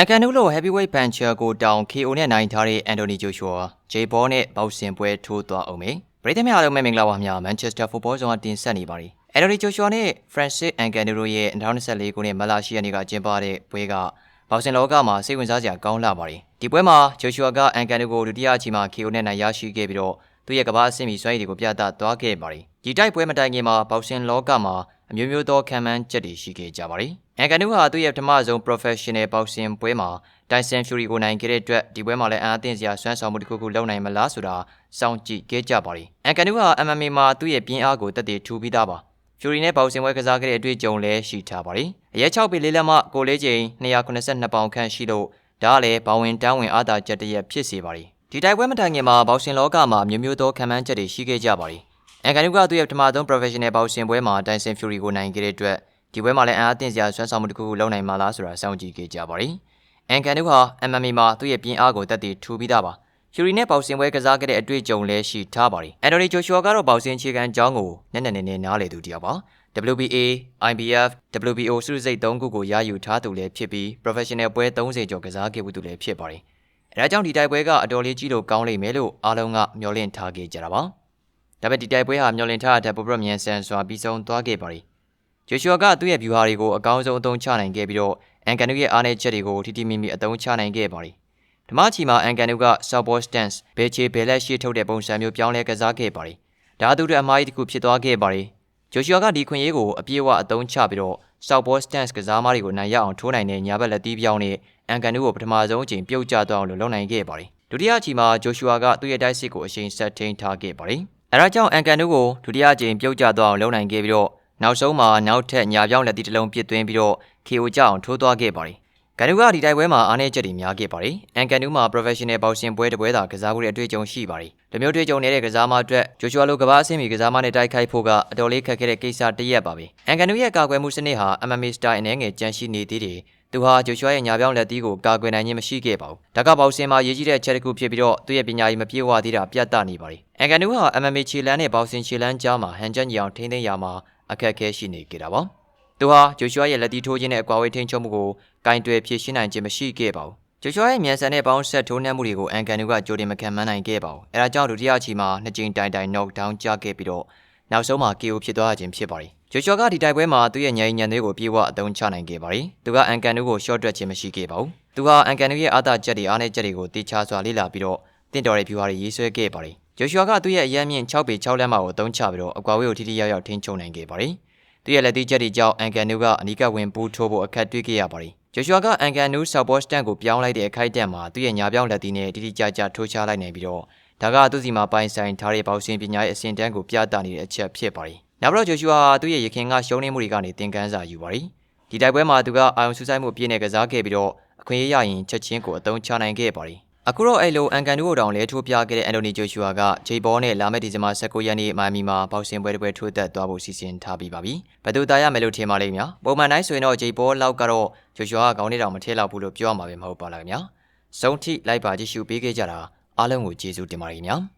အန်ကန်နူလို heavyweight puncher ကိုတောင် KO နဲ့နိုင်ထားတဲ့အန်တိုနီဂျိုရှူအာဂျေဘောနဲ့ဘောက်ဆင်ပွဲထိုးသွားအောင်မေပရိသတ်များအားလုံးပဲမင်္ဂလာပါခင်ဗျာ Manchester Football Zone ကတင်ဆက်နေပါတယ်အန်တိုနီဂျိုရှူအာနဲ့ Francis Ngannou တို့ရဲ့2024ခုနှစ်မလာရှိရနေ့ကကျင်းပတဲ့ပွဲကဘောက်ဆင်လောကမှာစိတ်ဝင်စားစရာကောင်းလာပါတယ်ဒီပွဲမှာဂျိုရှူအာကအန်ကန်နူကိုဒုတိယအချိန်မှာ KO နဲ့နိုင်ရရှိခဲ့ပြီးတော့သူ့ရဲ့ကမ္ဘာအဆင့်မီစွမ်းရည်တွေကိုပြသသွားခဲ့ပါတယ်ဒီတိုက်ပွဲမတိုင်ခင်မှာဘောက်ဆင်လောကမှာ အမျိုးမျိုးသောခံမှန်းချက်တွေရှိခဲ့ကြပါတယ်အန်ကန်နူဟာသူ့ရဲ့ပထမဆုံး professional boxing ပွဲမှာ Tyson Fury ကိုနိုင်ခဲ့တဲ့အတွက်ဒီပွဲမှာလည်းအန်အသင့်စရာဆွမ်းဆောင်မှုတစ်ခုခုလုပ်နိုင်မလားဆိုတာစောင့်ကြည့်ခဲ့ကြပါတယ်အန်ကန်နူဟာ MMA မှာသူ့ရဲ့ပြင်းအားကိုတက်တည်ထူပြီးသားပါ Fury နဲ့ boxing ပွဲကစားခဲ့တဲ့အတွေ့အကြုံလည်းရှိထားပါတယ်အရက်6ပေလေးလက်မှကိုလေးချိန်282ပေါင်ခန့်ရှိလို့ဒါကလည်းဘဝင်တန်းဝင်အားသာချက်တရက်ဖြစ်စေပါတယ်ဒီတိုက်ပွဲမတိုင်ခင်မှာဘောက်ဆင်လောကမှာမျိုးမျိုးသောခံမှန်းချက်တွေရှိခဲ့ကြပါတယ်။ အန်ကန်နူကသူ့ရဲ့ပထမဆုံး professional ဘောက်ဆင်ပွဲမှာ Tyson Fury ကိုနိုင်ခဲ့တဲ့အတွက်ဒီပွဲမှာလည်းအန်အားသင့်စရာဆွမ်းဆောင်မှုတစ်ခုခုလုပ်နိုင်မှာလားဆိုတာစောင့်ကြည့်ခဲ့ကြပါတယ်။အန်ကန်နူဟာ MMA မှာသူ့ရဲ့ပြင်းအားကိုတက်တည်ထူပြီးသားပါ။ Fury နဲ့ဘောက်ဆင်ပွဲကစားခဲ့တဲ့အတွေ့အကြုံလည်းရှိထားပါတယ်။ Anthony Joshua ကတော့ဘောက်ဆင်ခြေခံကြောင်းကိုနက်နက်နဲနဲနားလေသူတစ်ယောက်ပါ။ WBA, IBF, WBO စုစိတ်၃ခုကိုရယူထားသူလည်းဖြစ်ပြီး professional ပွဲ30ကျော်ကစားခဲ့မှုသူလည်းဖြစ်ပါတယ်။အဲဒါကြောင့်ဒီတိုက်ပွဲကအတော်လေးကြီးလို့ကောင်းလိမ့်မယ်လို့အားလုံးကမျှော်လင့်ထားခဲ့ကြတာပါ။ ဒါပေမဲ့ဒီတိုက်ပွဲဟာမျှော်လင့်ထားတဲ့ပိုပရမြန်ဆန်စွာပြီးဆုံးသွားခဲ့ပါတယ်။ဂျိုရှူအာကသူ့ရဲ့ဗျူဟာတွေကိုအကောင်းဆုံးအသုံးချနိုင်ခဲ့ပြီးတော့အန်ကန်နူရဲ့အားနည်းချက်တွေကိုထိထိမိမိအသုံးချနိုင်ခဲ့ပါတယ်။ဓမ္မချီမှာအန်ကန်နူက Southpaw stance ဘယ်ချေဘယ်လက်ရှိထုတ်တဲ့ပုံစံမျိုးပြောင်းလဲကစားခဲ့ပါတယ်။ဒါသူတို့အမားကြီးတစ်ခုဖြစ်သွားခဲ့ပါတယ်။ဂျိုရှူအာကဒီခွင့်ရေးကိုအပြည့်အဝအသုံးချပြီးတော့ Southpaw stance ကစားမားတွေကိုနိုင်ရအောင်ထိုးနိုင်တဲ့ညာဘက်လက်သီးပြောင်းနဲ့အန်ကန်နူကိုပထမဆုံးအချိန်ပြုတ်ကျသွားအောင်လုပ်နိုင်ခဲ့ပါတယ်။ဒုတိယအချိန်မှာဂျိုရှူအာကသူ့ရဲ့တိုက်စစ်ကိုအရှိန်ဆက်ထိန်းထားခဲ့ပါတယ်။ အဲဒါကြောင့်အန်ကန်နူကိုဒုတိယအချိန်ပြုတ်ကျသွားအောင်လုပ်နိုင်ခဲ့ပြီးတော့နောက်ဆုံးမှာနောက်ထပ်ညာပြောင်းလက်သီးတစ်လုံးပစ်သွင်းပြီးတော့ KO ကြအောင်ထိုးသွားခဲ့ပါတယ်။ကန်နူကဒီတိုက်ပွဲမှာအားနည်းချက်တွေများခဲ့ပါတယ်။အန်ကန်နူမှာ professional boxing ပွဲတစ်ပွဲသာကစားမှုတဲ့အတွေ့အကြုံရှိပါတယ်။ဒီမျိုးတွေ့ကြုံနေတဲ့ကစားမအတွက်ဂျိုရှွာလိုကဘာအဆင့်မီကစားမနဲ့တိုက်ခိုက်ဖို့ကအတော်လေးခက်ခဲတဲ့ကိစ္စတစ်ရက်ပါပဲ။အန်ကန်နူရဲ့ကာကွယ်မှုစနစ်ဟာ MMA style အနေငယ်ကြန့်ရှိနေသေးတယ်။ သူဟာဂျိုရှွာရဲ့ညာပြောင်းလက်သီးကိုကာကွယ်နိုင်ခြင်းမရှိခဲ့ပါဘူး။ဒါကဘောက်ဆင်မှာရေးကြီးတဲ့ချက်တစ်ခုဖြစ်ပြီးတော့သူ့ရဲ့ပညာရည်မပြေဝသေးတာပြတ်သားနေပါတယ်။အန်ကန်နူဟာ MMA ခြေလမ်းနဲ့ဘောက်ဆင်ခြေလမ်းကြားမှာဟန်ချက်ညီအောင်ထိန်းသိမ်းရမှာအခက်အခဲရှိနေကြတာပါ။သူဟာဂျိုရှွာရဲ့လက်တီထိုးခြင်းနဲ့အကွာဝေးထိန်းချုပ်မှုကိုကင်တွယ်ဖြည့်ရှင်းနိုင်ခြင်းမရှိခဲ့ပါဘူး။ဂျိုရှွာရဲ့မြန်ဆန်တဲ့ပေါင်းဆက်ထိုးနှက်မှုတွေကိုအန်ကန်နူကကြိုတင်မခံမနိုင်ခဲ့ပါဘူး။အဲဒါကြောင့်ဒုတိယအချီမှာနှစ်ကြိမ်တိုင်တိုင် knock down ကျခဲ့ပြီးတော့နောက်ဆုံးမှာ KO ဖြစ်သွားခြင်းဖြစ်ပါတယ်။ ဂျိုရှွာကဒီတိုက်ပွဲမှာသူ့ရဲ့ညင်ညံသွေးကိုပြေဝအသုံးချနိုင်ခဲ့ပါတယ်။သူကအန်ကန်နူကို short တွက်ခြင်းမရှိခဲ့ပါဘူး။သူဟာအန်ကန်နူရဲ့အားသာချက်တွေအားနည်းချက်တွေကိုတေချာစွာလေ့လာပြီးတော့တင့်တော်တဲ့ view တွေရေးဆွဲခဲ့ပါတယ်။ဂျိုရှွာကသူ့ရဲ့အရန်မြင့်6ပေ6လက်မကိုအသုံးချပြီးတော့အကွာဝေးကိုထိထိရောက်ရောက်ထိန်းချုပ်နိုင်ခဲ့ပါတယ်။သူရဲ့လက်သီးချက်တွေကြောင့်အန်ကန်နူကအနီးကပ်ဝင်ပူးထိုးဖို့အခက်တွေ့ခဲ့ရပါတယ်။ဂျိုရှွာကအန်ကန်နူဆော့ဘော့စတန်ကိုပြောင်းလိုက်တဲ့အခိုက်အတန့်မှာသူ့ရဲ့ညာပြောင်းလက်သီးနဲ့တိတိကျကျထိုးချလိုက်နိုင်ပြီးတော့ဒါကသူ့စီမှာပိုင်ဆိုင်ထားတဲ့ပေါစင်ပညာရဲ့အစဉ်တန်းကိုပြသနေတဲ့အချက်ဖြစ်ပါတယ်။ နောက်တော့ဂျိုရှွာဟာသူ့ရဲ့ရခင်ကရှုံးနေမှုတွေကနေသင်ခန်းစာယူပါတယ်။ဒီတိုက်ပွဲမှာသူကအာယုံဆူဆိုင်မှုပြည့်နေကစားခဲ့ပြီးတော့အခွင့်အရေးရရင်ချက်ချင်းကိုအသုံးချနိုင်ခဲ့ပါတယ်။အခုတော့အဲ့လိုအန်ကန်နူကိုတောင်လဲထိုးပြခဲ့တဲ့အန်တိုနီဂျိုရှူအာကဂျေဘောနဲ့လာမယ့်ဒီဇင်ဘာ19ရက်နေ့မိုင်မီမှာပေါစင်ပွဲတစ်ပွဲထိုးသက်သွားဖို့စီစဉ်ထားပြီးပါပြီ။ဘယ်သူသားရမယ်လို့ထင်ပါလိမ့်များ။ပုံမှန်တိုင်းဆိုရင်တော့ဂျေဘောလောက်ကတော့ဂျိုရှူအာကခေါင်းထဲတောင်မထဲလောက်ဘူးလို့ပြောရမှာပဲမဟုတ်ပါလားခင်ဗျာ။စုံထိလိုက်ပါကြည့်ရှုပေးခဲ့ကြတာအားလုံးကိုကျေးဇူးတင်ပါတယ်ခင်ဗျာ။